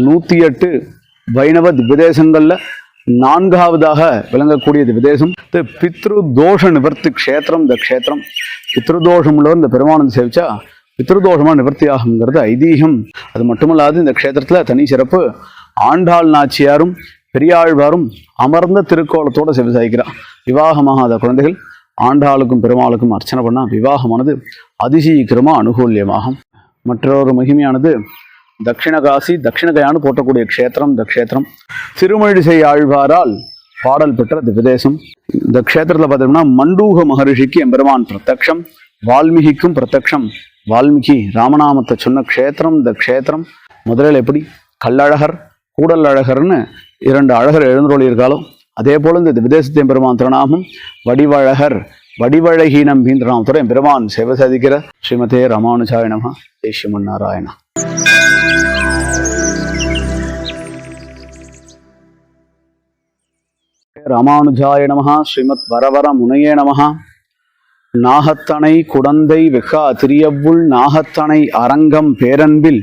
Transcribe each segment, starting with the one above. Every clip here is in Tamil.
நூற்றி எட்டு வைணவ திவ்யதேசங்களில் நான்காவதாக விளங்கக்கூடியது விதேசம். இந்த பித்ரு தோஷ நிவர்த்தி க்ஷேத்திரம் இந்த க்ஷேத்திரம் பித்ருதோஷமுள்ள உள்ளவர் இந்த பெருமானந்த சேவிச்சா பித்ருதோஷமாக நிவர்த்தி ஆகுங்கிறது ஐதீகம். அது மட்டுமல்லாது இந்த க்ஷேத்திரத்தில் தனி சிறப்பு. ஆண்டாள் நாச்சியாரும் பெரியாழ்வாரும் அமர்ந்த திருக்கோலத்தோடு செவி சாய்க்கிறார் விவாகமாகாத குழந்தைகள் ஆண்டாளுக்கும் பெருமாளுக்கும் அர்ச்சனை பண்ணால் விவாகமானது அதிசீக்கிரமாக அனுகூல்யமாகும். மற்றொரு மகிமையானது தட்சிணகாசி தட்சிணகயான்னு போட்டக்கூடிய க்ஷேத்திரம் இந்த க்ஷேத்திரம் திருமழிசை ஆழ்வாரால் பாடல் பெற்ற திவ்யதேசம் இந்த க்ஷேத்திரத்தில் பார்த்தோம்னா மண்டூக மகரிஷிக்கு எம்பெருமான் பிரத்யக்ஷம் வால்மீகிக்கும் பிரத்யக்ஷம். வால்மீகி ராமநாமத்தை சொன்ன க்ஷேத்திரம் இந்த க்ஷேத்திரம். முதலில் எப்படி? கல்லழகர் கூடல் அழகர்னு இரண்டு அழகர் எழுந்தருளி அதே போல இந்த விதேசத்தின் பெருமான் திருநாமம் வடிவழகர் வடிவழகீனம் நம்பின்ற எம்பெருமான் பெருமான் சேவை சாதிக்கிற ஸ்ரீமதே ராமானுஜாய நம தேசியமன் நாராயணா. ராமானுஜாய நமகா ஸ்ரீமத் வரவர முனையே நமஹ. நாகத்தனை குடந்தை வெகா திரியவுள் நாகத்தனை அரங்கம் பேரன்பில்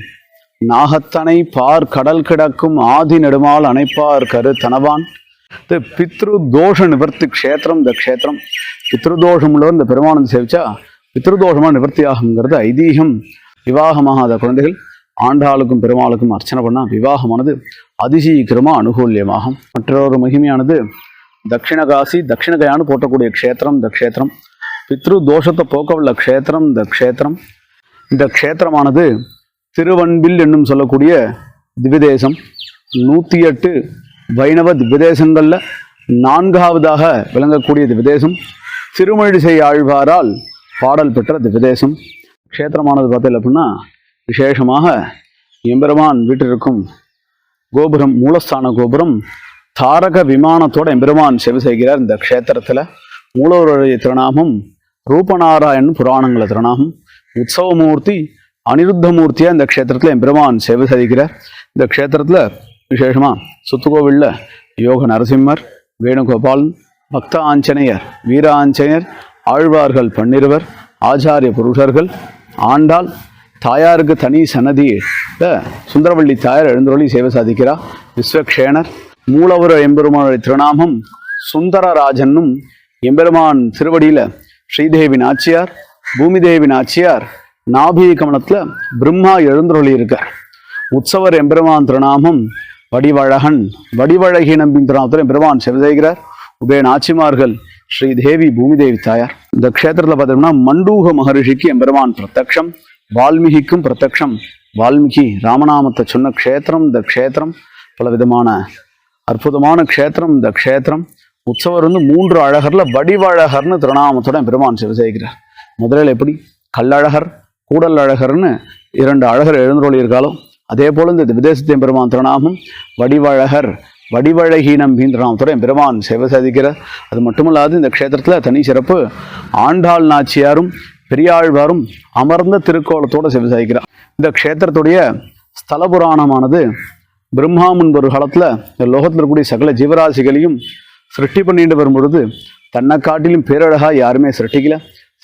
நாகத்தனை பார் கடல் கிடக்கும் ஆதி நெடுமால் அணைப்பார் கருத்தனவான் தனவான். பித்ரு தோஷ நிவர்த்தி க்ஷேத்திரம் இந்த க்ஷேத்திரம். பித்ருதோஷம் இந்த பெருமானந்த சேவிச்சா பித்ருதோஷமாக நிவர்த்தி ஆகுங்கிறது ஐதீகம். விவாகமாகாத குழந்தைகள் ஆண்டாளுக்கும் பெருமாளுக்கும் அர்ச்சனை பண்ணால் விவாகமானது அதிசீக்கிரமாக அனுகூல்யமாகும். மற்றொரு மகிமையானது தட்சிண காசி தட்சிணகயான்னு போட்டக்கூடிய க்ஷேத்திரம் இந்த க்ஷேத்திரம். பித்ரு தோஷத்தை போக்கவுள்ள க்ஷேத்திரம் இந்த க்ஷேத்திரம். இந்த க்ஷேத்திரமானது திருவன்பில் என்னும் சொல்லக்கூடிய திவ்யதேசம் நூற்றி எட்டு வைணவ திவ்யதேசங்களில் நான்காவதாக விளங்கக்கூடிய திவ்யதேசம் திருமழிசை ஆழ்வாரால் பாடல் பெற்ற திவ்யதேசம் க்ஷேத்திரமானது பார்த்தீங்க அப்படின்னா விசேஷமாக எம்பெருமான் வீட்டிற்கும் கோபுரம் மூலஸ்தான கோபுரம் தாரக விமானத்தோட எம்பெருமான் செவி செய்கிறார் இந்த க்ஷேத்திரத்தில். மூலவருடைய திருநாமம் ரூபநாராயண் புராணங்கள திருநாமம். உற்சவமூர்த்தி அனிருத்தமூர்த்தியாக இந்த க்ஷேத்திரத்தில் எம்பெருமான் சேவை செய்கிறார் இந்த க்ஷேத்திரத்தில் விசேஷமாக சுத்துக்கோவிலில் யோக நரசிம்மர் வேணுகோபாலன் பக்த ஆஞ்சநேயர் வீர ஆஞ்சநேயர் ஆழ்வார்கள் பன்னிருவர் ஆச்சாரிய புருஷர்கள் ஆண்டாள் தாயாருக்கு தனி சன்னதியில் சுந்தரவள்ளி தாயார் எழுந்தொழி சேவை சாதிக்கிறார். விஸ்வக்ஷேணர் மூலவர எம்பெருமானுடைய திருநாமம் சுந்தரராஜனும் எம்பெருமான் திருவடியில் ஸ்ரீதேவி நாச்சியார் பூமிதேவி நாச்சியார் நாபி கமனத்தில் பிரம்மா எழுந்தருளி இருக்கார். உற்சவர் எம்பெருமான் திருநாமம் வடிவழகன் வடிவழகி நம்பின் திருநாமத்தில் எம்பெருமான் செவதேகிறார் உபய நாச்சிமார்கள் ஸ்ரீதேவி பூமிதேவி தாயார். இந்த க்ஷேத்திரத்தில் பார்த்தோம்னா மண்டூக மகரிஷிக்கு எம்பெருமான் பிரத்யக்ஷம் வால்மீகிக்கும் பிரத்யக்ஷம். வால்மீகி ராமநாமத்தை சொன்ன க்ஷேத்திரம் இந்த க்ஷேத்திரம் பல விதமான அற்புதமான க்ஷேத்திரம். இந்த க்ஷேத்திரம் உற்சவர் வந்து மூன்று அழகர்ல வடிவழகர்னு திருநாமத்துடன் பெருமான் சிவசேகிறார் முதலில் எப்படி? கல்லழகர் கூடல் அழகர்னு இரண்டு அழகர் எழுந்தொழியிருக்காலும் அதே போல் இந்த விதேசத்தின் பெருமான் திருநாமம் வடிவழகர் வடிவழகி நம்பின்ற பெருமான் சேவை சாதிக்கிறார் அது மட்டுமல்லாது இந்த க்ஷேத்திரத்தில் தனி சிறப்பு ஆண்டாள் நாச்சியாரும் பெரியாழ்வாரும் அமர்ந்த திருக்கோலத்தோடு சேவை சாதிக்கிறார் இந்த க்ஷேத்திரத்துடைய ஸ்தல புராணமானது பிரம்மா முன்பு ஒரு காலத்தில் இந்த லோகத்தில் இருக்கக்கூடிய சகல ஜீவராசிகளையும் சிருஷ்டி பண்ணிட்டு வரும் பொழுது தன்னை காட்டிலும் பேரழகாக யாருமே சிருஷ்டிக்கல.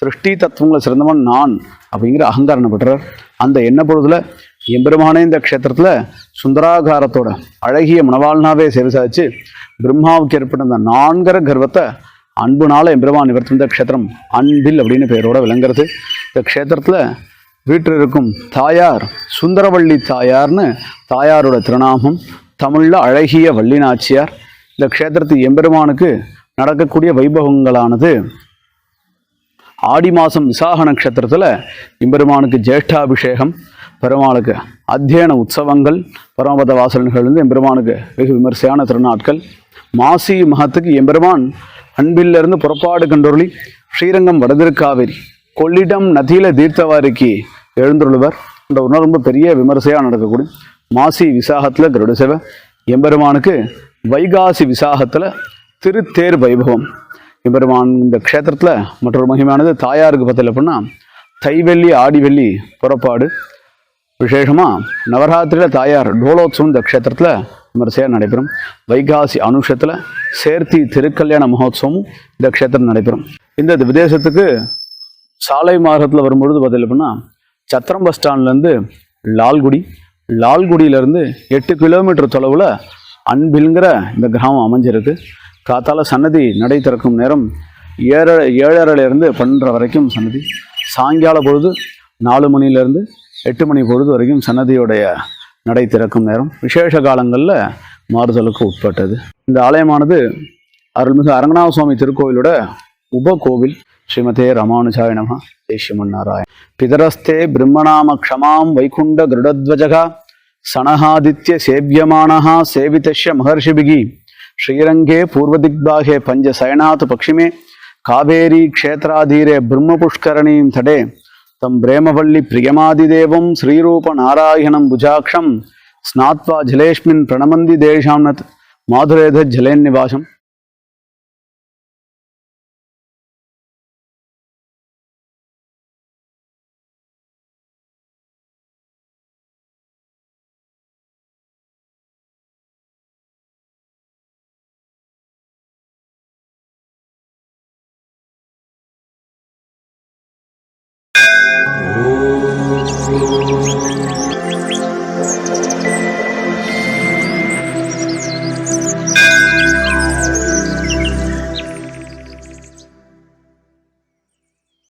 சிருஷ்டி தத்துவங்களை சிறந்தவன் நான் அப்படிங்கிற அகங்காரம் பெற்றார். அந்த எண்ண பொழுதுல எம்பெருமானே இந்த க்ஷேத்திரத்தில் சுந்தராகாரத்தோட அழகிய மனவாழ்னாவே சேவை சாதிச்சு பிரம்மாவுக்கு ஏற்பட்ட அந்த நான்கிற கர்வத்தை அன்புனால எம்பெருமான் நிவர்த்தி இந்த க்ஷேத்திரம் அன்பில் அப்படின்னு பெயரோட விளங்குறது. இந்த க்ஷேத்திரத்தில் வீட்டில் இருக்கும் தாயார் சுந்தரவள்ளி தாயார்னு தாயாரோட திருநாமம் தமிழில் அழகிய வள்ளி நாச்சியார் இந்த க்ஷேத்திரத்து எம்பெருமானுக்கு நடக்கக்கூடிய வைபவங்களானது ஆடி மாதம் விசாக நட்சத்திரத்தில் எம்பெருமானுக்கு ஜேஷ்டாபிஷேகம் பெருமாளுக்கு அத்தியன உற்சவங்கள் பரமபத வாசல் நிகழ்ந்து எம்பெருமானுக்கு வெகு விமர்சையான திருநாட்கள். மாசி மகத்துக்கு எம்பெருமான் அன்பிலிருந்து புறப்பாடு கண்டொருளி ஸ்ரீரங்கம் வடதிருக்காவேரி கொள்ளிடம் நதியில தீர்த்தவாரிக்கு எழுந்துள்ளவர் இந்த ஒரு ரொம்ப பெரிய விமர்சையாக நடக்கக்கூடிய மாசி விசாகத்தில் கருட சேவை எம்பெருமானுக்கு வைகாசி விசாகத்தில் திருத்தேர் வைபவம். எம்பெருமான் இந்த க்ஷேத்திரத்தில் மற்றொரு மகிமையானது தாயாருக்கு பத்தில் அப்படின்னா தைவெள்ளி ஆடிவெள்ளி புறப்பாடு. விசேஷமாக நவராத்திரியில் தாயார் டோலோத்சவம் இந்த க்ஷேத்திரத்தில் விமர்சையாக நடைபெறும். வைகாசி அனுஷத்தில் சேர்த்தி திருக்கல்யாண மகோத்சவமும் இந்த க்ஷேத்திரம் நடைபெறும். இந்த விதேசத்துக்கு சாலை மார்க்கத்தில் வரும்பொழுது பார்த்தீங்க அப்படின்னா சத்திரம் பஸ் ஸ்டாண்ட்லேருந்து லால்குடி லால்குடியிலேருந்து எட்டு கிலோமீட்டர் தொலைவில் அன்பில்ங்கிற இந்த கிராமம் அமைஞ்சிருக்கு. காத்தால சன்னதி நடை திறக்கும் நேரம் ஏழரை ஏழரைலேருந்து பன்னெண்டரை வரைக்கும் சன்னதி. சாயங்கால பொழுது நாலு மணிலேருந்து எட்டு மணி பொழுது வரைக்கும் சன்னதியுடைய நடை திறக்கும் நேரம். விசேஷ காலங்களில் மாறுதலுக்கு உட்பட்டது. இந்த ஆலயமானது அருள்மிகு அரங்கநாத சுவாமி திருக்கோவிலோட உபகோவில். ஸ்ரீமதே ராமானுஜாய நம. தேசியமன் நாராயண் பிதரஸ்தே பிரம்மநாம க்ஷமாம் வைகுண்ட கருடத்வஜகா சனஹாதித்ய சேவியமானஹா சேவிதஷ்ய மகர்ஷிபிகி. ஸ்ரீரங்கே பூர்வதிக்பாகே பஞ்ச சயனாத் பக்ஷிமே. காவேரி க்ஷேத்ராதீரே பிரம்மபுஷ்கரணீம் தடே. தம் பிரேமவல்லி பிரியமாதிதேவம் ஸ்ரீரூப நாராயணம் புஜாக்ஷம். ஸ்நாத்வா ஜலேஷ்மின் பிரணமந்தி தேஷாம்னத் மாதுரேத ஜலேன்னிவாசம் Música